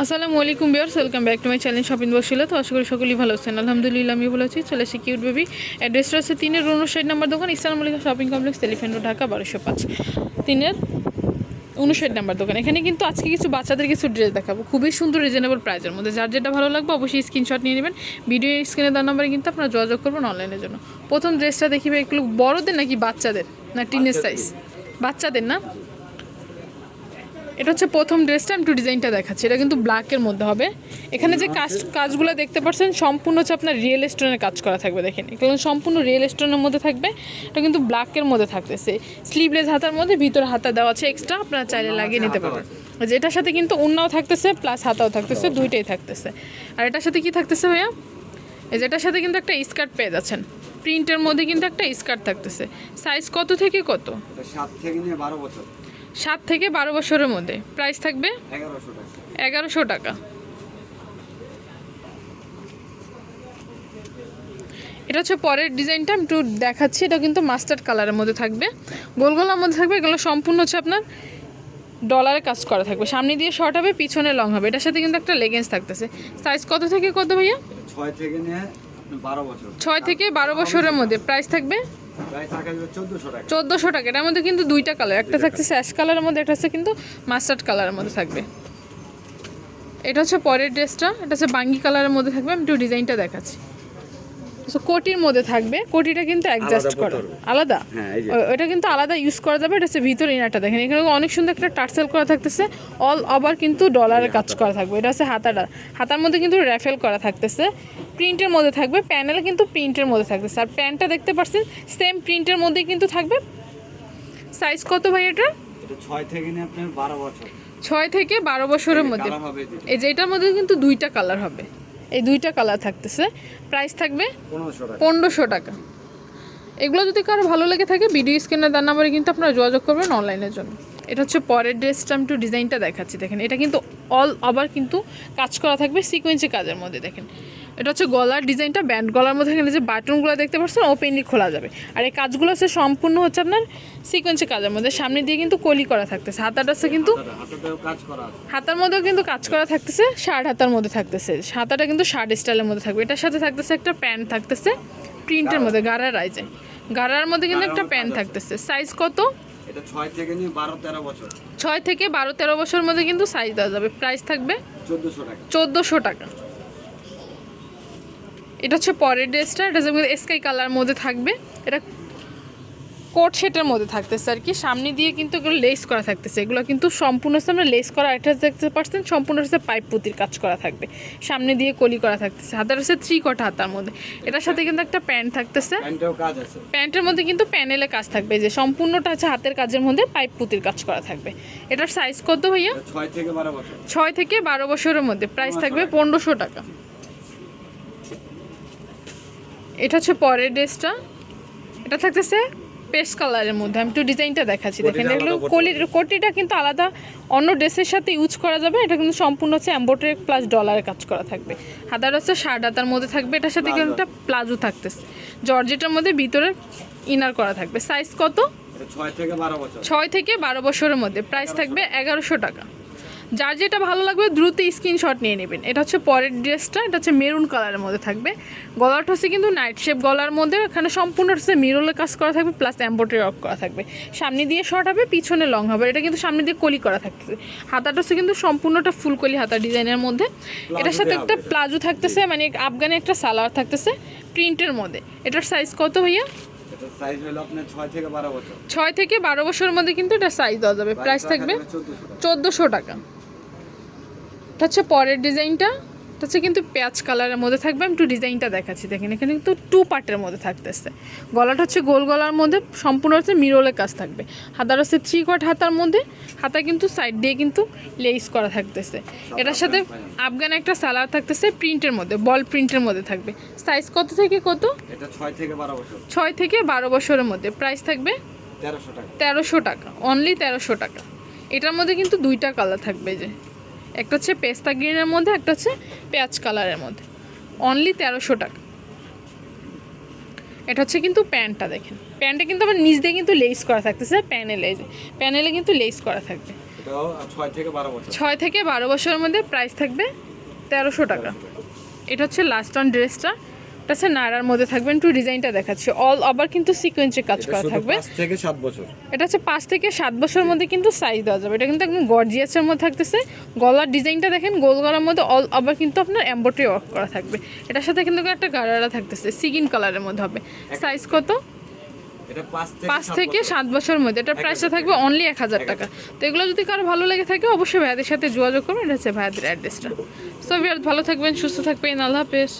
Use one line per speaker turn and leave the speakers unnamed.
আসসালামু আলাইকুম viewers welcome back to my channel shopping বসছিল তো আশা করি সকলেই ভালো আছেন। আলহামদুলিল্লাহ আমি ভালো আছি। চলে আসি কিউট বেবি। অ্যাড্রেসটা আছে তিনের উনষাট নাম্বার দোকান ইসলাম আলিকা shopping complex Elephant Road, Dhaka বারোশো পাঁচ। তিনের উনষাট নাম্বার দোকান। এখানে কিন্তু আজকে কিছু বাচ্চাদের কিছু ড্রেস দেখাবো। খুবই সুন্দর রিজনেবল প্রাইসের মধ্যে। যার যেটা ভালো লাগবে অবশ্যই স্ক্রিনশট নিয়ে নেবেন। ভিডিও স্ক্রিনে দেওয়ার নাম্বারে কিন্তু আপনারা যোগাযোগ করবেন অনলাইনের জন্য। প্রথম ড্রেসটা দেখিবে একটু বড়দের নাকি বাচ্চাদের? না টিনের সাইজ বাচ্চাদের না? এটা হচ্ছে প্রথম ড্রেসটা আমি একটু ডিজাইনটা দেখাচ্ছি। এটা কিন্তু ব্ল্যাকের মধ্যে হবে। এখানে যে কাজ কাজগুলো দেখতে পাচ্ছেন সম্পূর্ণ হচ্ছে আপনার রিয়েল স্টোনের কাজ করা থাকবে দেখেন। এগুলো সম্পূর্ণ রিয়েল স্টোনের মধ্যে থাকবে। এটা কিন্তু ব্ল্যাকের মধ্যে থাকতেছে। স্লিভলেস হাতার মধ্যে ভিতরে হাতা দেওয়া আছে এক্সট্রা আপনারা চাইলে লাগিয়ে নিতে পারবেন যেটার সাথে কিন্তু উন্নাও থাকতেছে প্লাস হাতাও থাকতেছে দুইটাই থাকতেছে। আর এটার সাথে কি থাকতেছে ভাইয়া? এই যেটার সাথে কিন্তু একটা স্কার্ট পেয়ে যাচ্ছেন। প্রিন্টের মধ্যে কিন্তু একটা স্কার্ট থাকতেছে। সাইজ কত থেকে কত?
এটা সাত থেকে নিয়ে বারো বছর।
সাত থেকে বারো বছরের মধ্যে। প্রাইস থাকবে
এগারোশো টাকা।
এটা হচ্ছে পরের ডিজাইনটা আমি একটু দেখাচ্ছি। এটা কিন্তু মাস্টার্ড কালারের মধ্যে থাকবে। গোল গোলার মধ্যে থাকবে এগুলো সম্পূর্ণ হচ্ছে আপনার ডলারে কাজ করা থাকবে। সামনে দিয়ে শর্ট হবে পিছনে লং হবে। এটার সাথে কিন্তু একটা লেগেন্স থাকতেছে। সাইজ কত থেকে কত ভাইয়া?
ছয় থেকে বারো বছর।
ছয় থেকে বারো বছরের মধ্যে। প্রাইস থাকবে
চোদ্দোশো টাকা।
এর এটার মধ্যে কিন্তু দুইটা কালার একটা থাকছে অ্যাশ কালারের মধ্যে একটা হচ্ছে কিন্তু মাস্টার্ড কালারের মধ্যে থাকবে। এটা হচ্ছে পরের ড্রেসটা এটা হচ্ছে বাঙ্গি কালারের মধ্যে থাকবে। আমি একটু ডিজাইনটা দেখাচ্ছি। So, কোটির মধ্যে থাকবে। কোটিটা কিন্তু অ্যাডজাস্ট করা। আলাদা?
হ্যাঁ,
ওটা কিন্তু আলাদা ইউজ করা যাবে এটা হচ্ছে ভিতরে ইনারটা দেখেন এখানে অনেক সুন্দর একটা টার্সেল করা থাকতেছে। অল ওভার কিন্তু ডলারের কাজ করা থাকবে। এটা হচ্ছে হাতাটা। হাতার মধ্যে কিন্তু র্যাফেল করা থাকতেছে। প্রিন্টের মধ্যে থাকবে প্যানেল কিন্তু প্রিন্টের মধ্যে থাকতেছে। আর প্যান্টটা দেখতে পাচ্ছেন সেম প্রিন্টের মধ্যেই কিন্তু থাকবে। সাইজ কত ভাই এটা?
এটা ছয় থেকে আপনার বারো বছর।
ছয় থেকে বারো বছরের মধ্যে।
হবে
এই যে এটার মধ্যে কিন্তু দুইটা কালার হবে। এই দুইটা কালার থাকতেছে। প্রাইস থাকবে
পনেরোশো টাকা।
এগুলো যদি কারও ভালো লেগে থাকে ভিডিও স্ক্রিনে দেওয়ার নাম্বারে কিন্তু আপনারা যোগাযোগ করবেন অনলাইনের জন্য। এটা হচ্ছে পরের ড্রেসটা আমি একটু ডিজাইনটা দেখাচ্ছি দেখেন। এটা কিন্তু অল আবার কিন্তু কাজ করা থাকবে সিকোয়েন্সি কাজের মধ্যে দেখেন। এটা হচ্ছে গলার ডিজাইনটা ব্যান্ড গলার মধ্যে এখানে যে বাটনগুলো দেখতে পাচ্ছেন ওপেনলি খোলা যাবে। আর এই কাজগুলো হচ্ছে সম্পূর্ণ হচ্ছে আপনার সিকোয়েন্সি কাজের মধ্যে। সামনে দিয়ে কিন্তু কলি করা থাকতেছে। হাতাটা হচ্ছে কিন্তু হাতার মধ্যেও কিন্তু কাজ করা থাকতেছে শার্ট হাতার মধ্যে থাকতেছে। হাতাটা কিন্তু শার্ট স্টাইলের মধ্যে থাকবে। এটার সাথে থাকতেছে একটা প্যান্ট থাকতেছে প্রিন্টের মধ্যে গাড়ার আইজে গাড়ার মধ্যে কিন্তু একটা প্যান্ট থাকতেছে। সাইজ কত?
ছয় থেকে বারো তেরো বছর।
মধ্যে কিন্তু সাইজ দেওয়া যাবে। প্রাইস থাকবে
চোদ্দোশো টাকা।
চোদ্দোশো টাকা। এটা হচ্ছে পরের ড্রেসটা এটা যেমন স্কাই কালার মধ্যে থাকবে এটা কোট সেটের মধ্যে থাকতেছে আর কি। সামনে দিয়ে কিন্তু এগুলো লেস করা থাকতেছে। এগুলো কিন্তু সম্পূর্ণ আমরা লেস করা একটা দেখতে পাচ্ছেন সম্পূর্ণ হচ্ছে পাইপ পুতির কাজ করা থাকবে। সামনে দিয়ে কলি করা থাকতেছে। হাতার হচ্ছে থ্রি কটা হাতার মধ্যে। এটার সাথে কিন্তু একটা প্যান্ট থাকতেছে। প্যান্টের মধ্যে কিন্তু প্যানেলে কাজ থাকবে। যে সম্পূর্ণটা হচ্ছে হাতের কাজের মধ্যে পাইপ পুতির কাজ করা থাকবে। এটার সাইজ কত ভাইয়া?
ছয় থেকে বারো বছর।
ছয় থেকে বারো বছরের মধ্যে। প্রাইস থাকবে পনেরোশো টাকা। এটা হচ্ছে পরের ড্রেসটা। এটা থাকতেছে পেস্ট কালারের মধ্যে। আমি একটু ডিজাইনটা দেখাচ্ছি। দেখেন এগুলো কলির কোটিটা কিন্তু আলাদা। অন্য ড্রেসের সাথে ইউজ করা যাবে। এটা কিন্তু সম্পূর্ণ হচ্ছে অ্যাম্বোটারি প্লাস ডলারের কাজ করা থাকবে। হাতার হচ্ছে শার্ট হাতার মধ্যে থাকবে। এটার সাথে কিন্তু একটা প্লাজো থাকতেছে। জর্জেটার মধ্যে ভিতরে ইনার করা থাকবে। সাইজ কত?
ছয় থেকে বারো বছর।
ছয় থেকে বারো বছরের মধ্যে। প্রাইস থাকবে এগারোশো টাকা। যার যেটা ভালো লাগবে দ্রুত স্ক্রিনশট নিয়ে নেবেন। এটা হচ্ছে পরের ড্রেসটা এটা হচ্ছে মেরুন কালারের মধ্যে থাকবে। গলাটা হচ্ছে কিন্তু নাইট শেপ গলার মধ্যে এখানে সম্পূর্ণ হচ্ছে মিরোলের কাজ করা থাকবে প্লাস এম্ব্রয়ডারি ওয়ার্ক করা থাকবে। সামনে দিয়ে শর্ট হবে পিছনে লং হবে। এটা কিন্তু সামনে দিয়ে কলি করা থাকতেছে। হাতাটা হচ্ছে কিন্তু সম্পূর্ণটা ফুলকলি হাতা ডিজাইনের মধ্যে। এটার সাথে একটা প্লাজো থাকতেছে মানে আফগানি একটা সালোয়ার থাকতেছে প্রিন্টের মধ্যে। এটার সাইজ কত ভাইয়া?
ছয় থেকে বারো
বছরের মধ্যে কিন্তু এটা সাইজ দেওয়া যাবে। প্রাইস থাকবে
চোদ্দোশো টাকা।
এটা হচ্ছে পরের ডিজাইনটা। এটা হচ্ছে কিন্তু পেঁয়াজ কালারের মধ্যে থাকবে। আমি একটু ডিজাইনটা দেখাচ্ছি। দেখেন এখানে কিন্তু টু পার্টের মধ্যে থাকতেছে। গলাটা হচ্ছে গোল গলার মধ্যে সম্পূর্ণ হচ্ছে মিরোলের কাজ থাকবে। হাতার হচ্ছে থ্রি কট হাতার মধ্যে। হাতা কিন্তু সাইড দিয়ে কিন্তু লেস করা থাকতেছে। এটার সাথে আফগান একটা সালার থাকতেছে প্রিন্টের মধ্যে বল প্রিন্টের মধ্যে থাকবে। সাইজ কত থেকে কত?
ছয় থেকে বারো বছর।
ছয় থেকে বারো বছরের মধ্যে। প্রাইস থাকবে
তেরোশো টাকা।
তেরোশো টাকা। অনলি তেরোশো টাকা। এটার মধ্যে কিন্তু দুইটা কালার থাকবে যে। একটা হচ্ছে পেস্তা গ্রিনের মধ্যে একটা হচ্ছে পেঁয়াজ কালারের মধ্যে। অনলি তেরোশো টাকা। এটা হচ্ছে কিন্তু প্যান্টটা দেখেন। প্যান্টটা কিন্তু আবার নিচ দিয়ে কিন্তু লেস করা থাকতেছে প্যানেলে যে প্যানেলে কিন্তু লেস করা থাকবে।
ছয় থেকে বারো বছর।
ছয় থেকে বারো বছরের মধ্যে প্রাইস থাকবে তেরোশো টাকা। এটা হচ্ছে লাস্ট অন ড্রেসটা হচ্ছে নাড়ার মধ্যে থাকবেন একটু ডিজাইনটা দেখাচ্ছি। অল ওভার কিন্তু সিকোয়েন্সে কাজ করা থাকবে।
থেকে সাত বছর।
এটা হচ্ছে পাঁচ থেকে সাত বছরের মধ্যে কিন্তু সাইজ দেওয়া যাবে। এটা কিন্তু একদম গর্জিয়াসের মধ্যে থাকতেছে। গলার ডিজাইনটা দেখেন গোল গলার মধ্যে অল আবার কিন্তু আপনার এম্বয়ডারি ওয়ার্ক করা থাকবে। এটার সাথে কিন্তু একটা গাড়ারা থাকতেছে সিগিন কালারের মধ্যে হবে। সাইজ কত?
পাঁচ থেকে সাত বছর।
বছরের মধ্যে। এটার প্রাইসটা থাকবে অনলি এক হাজার টাকা। তো এগুলো যদি কারও ভালো লেগে থাকে অবশ্যই ভাইয়াদের সাথে যোগাযোগ করবেন। এটা হচ্ছে ভাইয়াদের অ্যাড্রেসটা সো ভালো থাকবেন সুস্থ থাকবেন। আল্লাহ হাফেজ।